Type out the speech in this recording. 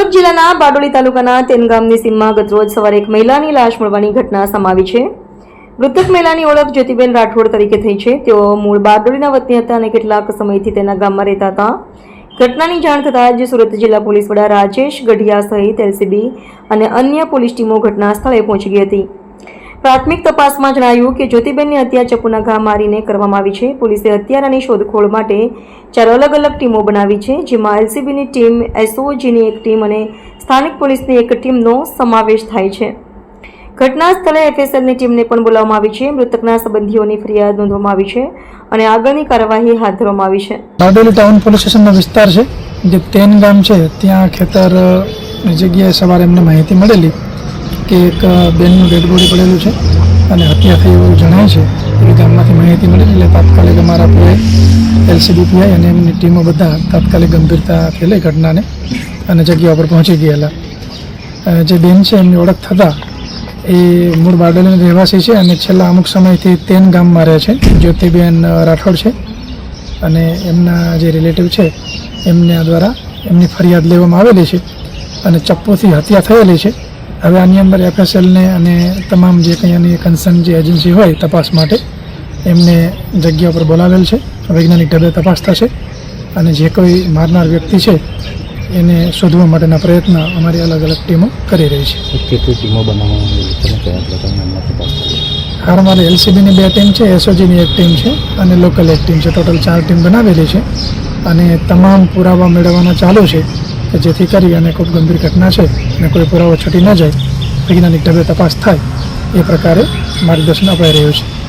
સુરત જિલ્લાના બારડોલી તાલુકાના તેન ગામની સીમમાં ગતરોજ સવારે એક મહિલાની લાશ મળવાની ઘટના સમાવી છે. મૃતક મહિલાની ઓળખ જ્યોતિબેન રાઠોડ તરીકે થઈ છે. તેઓ મૂળ બારડોલીના વતની હતા અને કેટલાક સમયથી તેના ગામમાં રહેતા હતા. ઘટનાની જાણ થતાં જ સુરત જિલ્લા પોલીસ વડા રાજેશ ગઢિયા સહિત એલસીબી અને અન્ય પોલીસ ટીમો ઘટના સ્થળે પહોંચી ગઈ હતી. પ્રાથમિક તપાસમાં જણાયું કે જ્યોતિબેનની હત્યા ચપુના ઘા મારીને કરવામાં આવી છે. પોલીસે હત્યારાની શોધખોળ માટે ચાર અલગ અલગ ટીમો બનાવી છે, જેમાં એલસીબીની ટીમ, એસઓજીની એક ટીમ અને સ્થાનિક પોલીસની એક ટીમનો સમાવેશ થાય છે. ઘટના સ્થળે એફએસએલની ટીમને પણ બોલાવવામાં આવી છે. મૃતકના સંબંધીઓની ફરિયાદ નોંધવામાં આવી છે અને આગળની કાર્યવાહી હાથ ધરવામાં આવી છે. નાદેલી ટાઉન પોલીસ સ્ટેશનનો વિસ્તાર છે. જે તેન ગામ છે, ત્યાં ખેતર જગ્યાએ સવારે એમને માહિતી મળેલી. કે એક બેનનું ડેડ બોડી પડેલું છે અને હત્યા થઈ એવું જણાય છે એવી ગામમાંથી માહિતી મળી એટલે તાત્કાલિક અમારા પીઆઈ, એલસીબી પીઆઈ અને એમની ટીમો બધા તાત્કાલિક ગંભીરતાથી લઈ ઘટનાને અને જગ્યા ઉપર પહોંચી ગયેલા. જે બેન છે એમની ઓળખ થતાં એ મૂળ બારડોલીના રહેવાસી છે અને છેલ્લા અમુક સમયથી તેન ગામમાં રહે છે. જ્યોતિબેન રાઠોડ છે અને એમના જે રિલેટિવ છે એમના દ્વારા એમની ફરિયાદ લેવામાં આવેલી છે અને ચપ્પુથી હત્યા થયેલી છે. હવે આની અંદર એફએસએલને અને તમામ જે કંઈ એની કન્સર્ન જે એજન્સી હોય તપાસ માટે એમને જગ્યા પર બોલાવેલ છે. વૈજ્ઞાનિક ઢબે તપાસ થશે અને જે કોઈ મારનાર વ્યક્તિ છે એને શોધવા માટેના પ્રયત્ન અમારી અલગ અલગ ટીમો કરી રહી છે. કેટલી ટીમો બનાવવામાં આવેલી તમે કયા પ્રકારની એમના તપાસ કરી હાલ મારે એલસીબીની બે ટીમ છે એસઓજીની એક ટીમ છે અને લોકલ એક ટીમ છે. ટોટલ ચાર ટીમ બનાવેલી છે અને તમામ પુરાવા મેળવવાના ચાલુ છે. કે જેથી કરી અને ખૂબ ગંભીર ઘટના છે અને કોઈ પુરાવો છૂટી ન જાય, વૈજ્ઞાનિક ઢબે તપાસ થાય, એ પ્રકારે માર્ગદર્શન અપાઈ રહ્યું છે.